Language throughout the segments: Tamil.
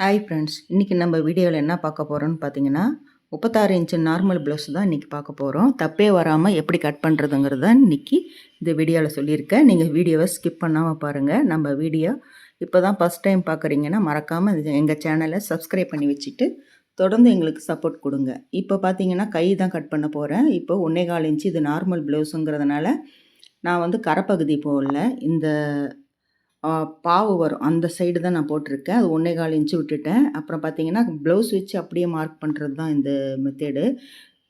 ஹாய் ஃப்ரெண்ட்ஸ் இன்றைக்கி நம்ம வீடியோவில் என்ன பார்க்க போகிறோம்னு பார்த்தீங்கன்னா முப்பத்தாறு இன்ச்சு நார்மல் ப்ளவுஸ் தான் இன்றைக்கி பார்க்க போகிறோம் தப்பே வராமல் எப்படி கட் பண்ணுறதுங்கிறது தான் இன்றைக்கி இந்த வீடியோவில் சொல்லியிருக்கேன். நீங்கள் வீடியோவை ஸ்கிப் பண்ணாமல் பாருங்கள் நம்ம வீடியோ இப்போ தான் ஃபஸ்ட் டைம் பார்க்குறீங்கன்னா மறக்காமல் எங்கள் சேனலை சப்ஸ்கிரைப் பண்ணி வச்சுட்டு தொடர்ந்து எங்களுக்கு சப்போர்ட் கொடுங்க. இப்போ பார்த்தீங்கன்னா கை தான் கட் பண்ண போகிறேன் இப்போ ஒன்றே கால் இன்ச்சு இது நார்மல் ப்ளவுஸுங்கிறதுனால நான் வந்து கரைப்பகுதி போடல இந்த பாவு வரும். அந்த சைடு தான் நான் போட்டிருக்கேன். அது ஒன்றே கால் இன்ச்சு விட்டுட்டேன். அப்புறம் பார்த்தீங்கன்னா ப்ளவுஸ் வச்சு அப்படியே மார்க் பண்ணுறது தான் இந்த மெத்தேடு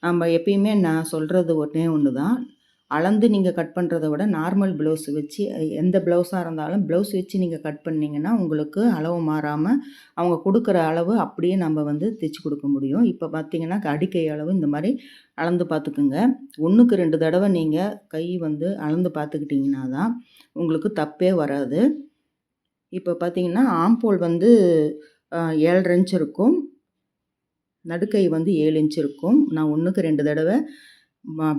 நம்ம எப்பயுமே நான் சொல்கிறது ஒன்றே ஒன்று தான் அளந்து நீங்கள் கட் பண்ணுறத விட நார்மல் ப்ளவுஸ் வச்சு எந்த ப்ளவுஸாக இருந்தாலும் ப்ளவுஸ் வச்சு நீங்கள் கட் பண்ணிங்கன்னா உங்களுக்கு அளவு மாறாமல் அவங்க கொடுக்குற அளவு அப்படியே நம்ம வந்து தைச்சி கொடுக்க முடியும். இப்போ பார்த்தீங்கன்னா அடிக்கை அளவு இந்த மாதிரி அளந்து பார்த்துக்குங்க. ஒன்றுக்கு ரெண்டு தடவை நீங்கள் கை வந்து அளந்து பார்த்துக்கிட்டிங்கன்னா தான் உங்களுக்கு தப்பே வராது. இப்போ பார்த்தீங்கன்னா ஆம்போல் வந்து ஏழரை இன்ச் இருக்கும். நடுக்கை வந்து ஏழு இன்ச் இருக்கும். நான் ஒன்றுக்கு ரெண்டு தடவை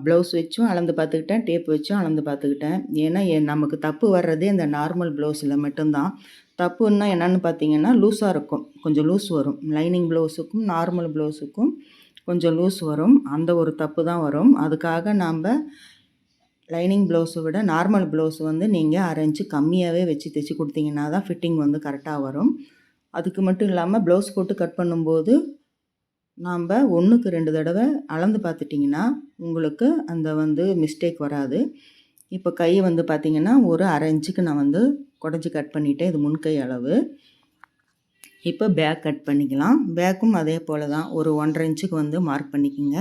ப்ளவுஸ் வச்சும் அளந்து பார்த்துக்கிட்டேன் டேப் வச்சும் அளந்து பார்த்துக்கிட்டேன். ஏன்னா நமக்கு தப்பு வர்றதே இந்த நார்மல் ப்ளவுஸில் மட்டும்தான். தப்புன்னா என்னென்னு பார்த்தீங்கன்னா லூஸாக இருக்கும். கொஞ்சம் லூஸ் வரும். லைனிங் ப்ளவுஸுக்கும் நார்மல் ப்ளவுஸுக்கும் கொஞ்சம் லூஸ் வரும். அந்த ஒரு தப்பு தான் வரும். அதுக்காக நாம் லைனிங் ப்ளவுஸை விட நார்மல் ப்ளவுஸ் வந்து நீங்கள் அரேஞ்சு கம்மியாகவே வச்சு தைச்சி கொடுத்தீங்கன்னா தான் ஃபிட்டிங் வந்து கரெக்டாக வரும். அதுக்கு மட்டும் இல்லாமல் ப்ளவுஸ் போட்டு கட் பண்ணும்போது நாம் ஒன்றுக்கு ரெண்டு தடவை அளந்து பார்த்துட்டிங்கன்னா உங்களுக்கு அந்த வந்து மிஸ்டேக் வராது. இப்போ கை வந்து பார்த்திங்கன்னா ஒரு அரை இன்ச்சுக்கு நான் வந்து குடஞ்சி கட் பண்ணிவிட்டேன் இது முன்கை அளவு. இப்போ பேக் கட் பண்ணிக்கலாம். பேக்கும் அதே போல் தான் ஒரு ஒன்றரை இன்ச்சுக்கு வந்து மார்க் பண்ணிக்கோங்க.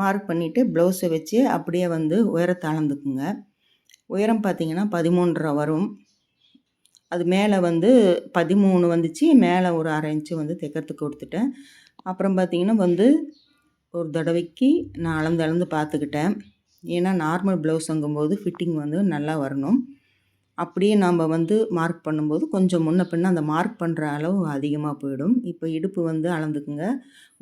மார்க் பண்ணிவிட்டு ப்ளவுஸை வச்சு அப்படியே வந்து உயரத்தை அளந்துக்குங்க உயரம் பார்த்திங்கன்னா பதிமூன்றரை வரும். அது மேலே வந்து பதிமூணு வந்துச்சு. மேலே ஒரு அரை இன்ச்சு வந்து தைக்கிறதுக்கு கொடுத்துட்டேன். அப்புறம் பார்த்திங்கன்னா வந்து ஒரு தடவைக்கு நான் அளந்து அளந்து பார்த்துக்கிட்டேன். ஏன்னா நார்மல் ப்ளவுஸுங்கும்போது ஃபிட்டிங் வந்து நல்லா வரணும். அப்படியே நாம் வந்து மார்க் பண்ணும்போது கொஞ்சம் முன்ன பின்ன அந்த மார்க் பண்ணுற அளவு அதிகமாக போயிடும். இப்போ இடுப்பு வந்து அளந்துக்குங்க.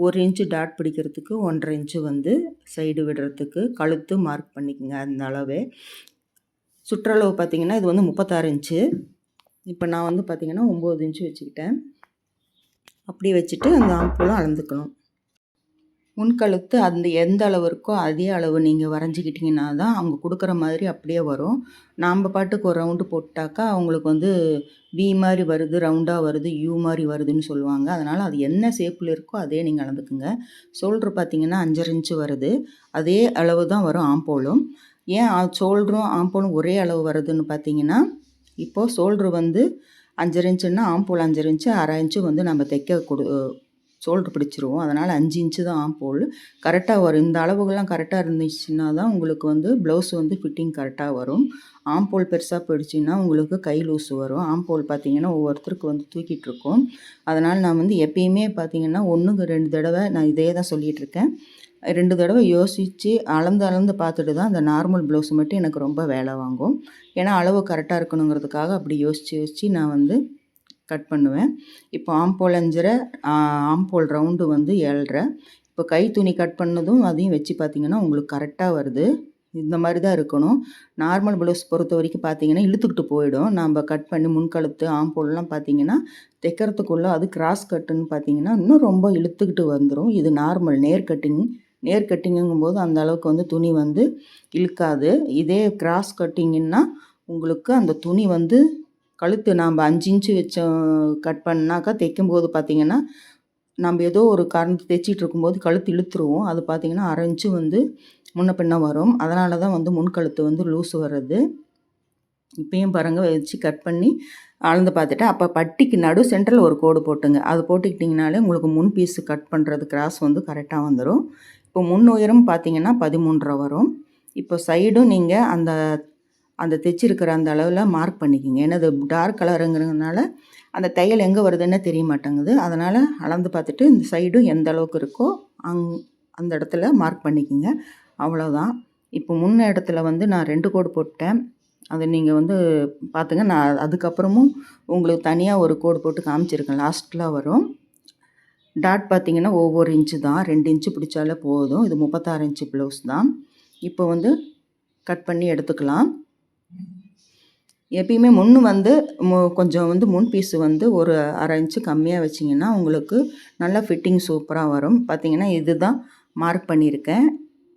ஒரு இன்ச்சு டாட் பிடிக்கிறதுக்கு ஒன்றரை இன்ச்சு வந்து சைடு விடுறதுக்கு கழுத்து மார்க் பண்ணிக்கோங்க அந்த அளவே. சுற்றளவு பார்த்திங்கன்னா இது வந்து முப்பத்தாறு இன்ச்சு இப்போ நான் வந்து பார்த்திங்கன்னா ஒம்பது இன்ச்சு வச்சுக்கிட்டேன். அப்படி வச்சுட்டு அந்த ஆம்பூலும் அளந்துக்கணும். முன்கழுத்து அந்த எந்த அளவு இருக்கோ அதே அளவு நீங்கள் வரைஞ்சிக்கிட்டிங்கன்னா தான் அவங்க கொடுக்குற மாதிரி அப்படியே வரும். நாம் பாட்டுக்கு ஒரு ரவுண்டு போட்டாக்கா அவங்களுக்கு வந்து வி மாதிரி வருது ரவுண்டாக வருது யூ மாதிரி வருதுன்னு சொல்லுவாங்க. அதனால் அது என்ன ஷேப்பில் இருக்கோ அதே நீங்கள் அளந்துக்குங்க. ஷோல்ட்ரு பார்த்தீங்கன்னா அஞ்சரை இன்ச்சு வருது. அதே அளவு தான் வரும் ஆம்போலும் ஏன் ஷோல்டரும் ஆம்போலும் ஒரே அளவு வருதுன்னு பார்த்தீங்கன்னா இப்போது ஷோல்ட்ரு வந்து அஞ்சரை இன்ச்சுன்னா ஆம்பூல் அஞ்சரை இன்ச்சு அரை இன்ச்சு வந்து நம்ம தைக்க கொடு ஷோல்டர் பிடிச்சிருவோம். அதனால் அஞ்சு இன்ச்சு தான் ஆம்போல் கரெக்டாக வரும் இந்த அளவுகள்லாம் கரெக்டாக இருந்துச்சுன்னா தான் உங்களுக்கு வந்து ப்ளவுஸ் வந்து ஃபிட்டிங் கரெக்டாக வரும். ஆம்போல் பெருசாக போயிடுச்சின்னா உங்களுக்கு கை லூஸ் வரும். ஆம்போல் பார்த்திங்கன்னா ஒவ்வொருத்தருக்கு வந்து தூக்கிட்டு இருக்கோம். அதனால் நான் வந்து எப்பயுமே பார்த்திங்கன்னா ஒன்றுக்கு ரெண்டு தடவை நான் இதே தான் சொல்லிகிட்ருக்கேன் ரெண்டு தடவை யோசித்து அளந்து அளந்து பார்த்துட்டு தான் அந்த நார்மல் ப்ளவுஸ் மட்டும் எனக்கு ரொம்ப வேலை வாங்கும். ஏன்னா அளவு கரெக்டாக இருக்கணுங்கிறதுக்காக அப்படி யோசித்து யோசித்து நான் வந்து கட் பண்ணுவேன். இப்போ ஆம்போல் அஞ்சரை ஆம்போல் ரவுண்டு வந்து ஏழரை. இப்போ கை துணி கட் பண்ணதும் அதையும் வச்சு பார்த்திங்கன்னா உங்களுக்கு கரெக்டாக வருது. இந்த மாதிரி தான் இருக்கணும். நார்மல் ப்ளவுஸ் பொறுத்த வரைக்கும் பார்த்தீங்கன்னா இழுத்துக்கிட்டு போயிடும். நம்ம கட் பண்ணி முன்கழுத்து ஆம்போல்லாம் பார்த்தீங்கன்னா தைக்கிறதுக்குள்ளே அது கிராஸ் கட்டுன்னு பார்த்தீங்கன்னா இன்னும் ரொம்ப இழுத்துக்கிட்டு வந்துடும் இது நார்மல் நேர் கட்டிங் நேர் கட்டிங்குங்கும் போது அந்த அளவுக்கு வந்து துணி வந்து இழுக்காது. இதே கிராஸ் கட்டிங்கன்னா உங்களுக்கு அந்த துணி வந்து கழுத்து நாம் அஞ்சு இன்ச்சு வச்ச கட் பண்ணாக்கா தைக்கும்போது பார்த்திங்கன்னா நம்ம ஏதோ ஒரு காரணத்தை தைச்சிட்டு இருக்கும்போது கழுத்து இழுத்துருவோம். அது பார்த்திங்கன்னா அரை இன்ச்சு வந்து முன்ன பின்ன வரும். அதனால தான் வந்து முன் கழுத்து வந்து லூஸ் வர்றது. இப்பயும் பாருங்கள் வச்சு கட் பண்ணி அளந்து பார்த்துட்டு அப்போ பட்டிக்கு நடு சென்டரில் ஒரு கோடு போட்டுங்க. அது போட்டுக்கிட்டிங்கனாலே உங்களுக்கு முன் பீஸு கட் பண்ணுறது கிராஸ் வந்து கரெக்டாக வந்துடும் இப்போ முன் உயரம் பார்த்தீங்கன்னா பதிமூன்றரை வரும். இப்போ சைடும் நீங்கள் அந்த அந்த தைச்சிருக்கிற அந்த அளவில் மார்க் பண்ணிக்கோங்க. ஏன்னா அது டார்க் கலருங்கிறதுனால அந்த தையல் எங்கே வருதுன்னு தெரிய மாட்டேங்குது. அதனால் அளந்து பார்த்துட்டு இந்த சைடும் எந்த அளவுக்கு இருக்கோ அங் அந்த இடத்துல மார்க் பண்ணிக்கோங்க. அவ்வளோதான் இப்போ முன்ன இடத்துல வந்து நான் ரெண்டு கோடு போட்டேன். அதை நீங்கள் வந்து பார்த்துங்க நான் அதுக்கப்புறமும் உங்களுக்கு தனியாக ஒரு கோடு போட்டு காமிச்சிருக்கேன். லாஸ்ட்டில் வரும். டாட் பார்த்திங்கன்னா ஒவ்வொரு இன்ச்சு தான். ரெண்டு இன்ச்சு பிடிச்சாலே போதும். இது முப்பத்தாறு இன்ச்சு ப்ளவுஸ் தான். இப்போ வந்து கட் பண்ணி எடுத்துக்கலாம். எப்பயுமே முன்னு வந்து மு கொஞ்சம் வந்து முன் பீஸு வந்து ஒரு அரை இன்ச்சு கம்மியாக வச்சிங்கன்னா உங்களுக்கு நல்லா ஃபிட்டிங் சூப்பராக வரும். பார்த்தீங்கன்னா இதுதான் மார்க் பண்ணியிருக்கேன்.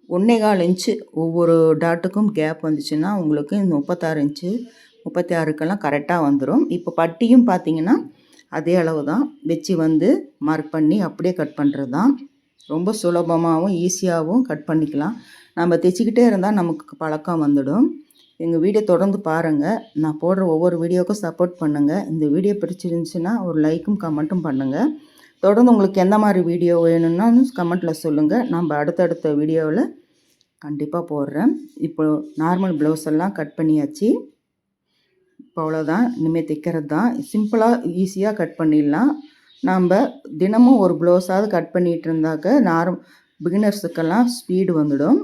ஒன்றே கால் இன்ச்சு ஒவ்வொரு டாட்டுக்கும் கேப் வந்துச்சுன்னா உங்களுக்கு இந்த முப்பத்தாறு இன்ச்சு முப்பத்தி ஆறுக்கெல்லாம் கரெக்டாக வந்துடும் இப்போ பட்டியும் பார்த்தீங்கன்னா அதே அளவு தான் வச்சு வந்து மார்க் பண்ணி அப்படியே கட் பண்ணுறது தான் ரொம்ப சுலபமாகவும் ஈஸியாகவும் கட் பண்ணிக்கலாம். நம்ம தைச்சிக்கிட்டே இருந்தால் நமக்கு பழக்கம் வந்துடும். எங்கள் வீடியோ தொடர்ந்து பாருங்கள் நான் போடுற ஒவ்வொரு வீடியோவுக்கும் சப்போர்ட் பண்ணுங்கள் இந்த வீடியோ பிடிச்சிருந்துச்சுன்னா ஒரு லைக்கும் கமெண்ட்டும் பண்ணுங்கள் தொடர்ந்து உங்களுக்கு எந்த மாதிரி வீடியோ வேணும்னா கமெண்ட்டில் சொல்லுங்கள் நம்ம அடுத்தடுத்த வீடியோவில் கண்டிப்பாக போடுறேன். இப்போ நார்மல் ப்ளவுஸ் எல்லாம் கட் பண்ணியாச்சு. இப்போ அவ்வளோதான் இனிமேல் தைக்கிறது தான். சிம்பிளாக ஈஸியாக கட் பண்ணிடலாம். நாம் தினமும் ஒரு ப்ளவுஸாவது கட் பண்ணிகிட்டு இருந்தாக்க நார்ம் பிகினர்ஸுக்கெல்லாம் ஸ்பீடு வந்துடும்.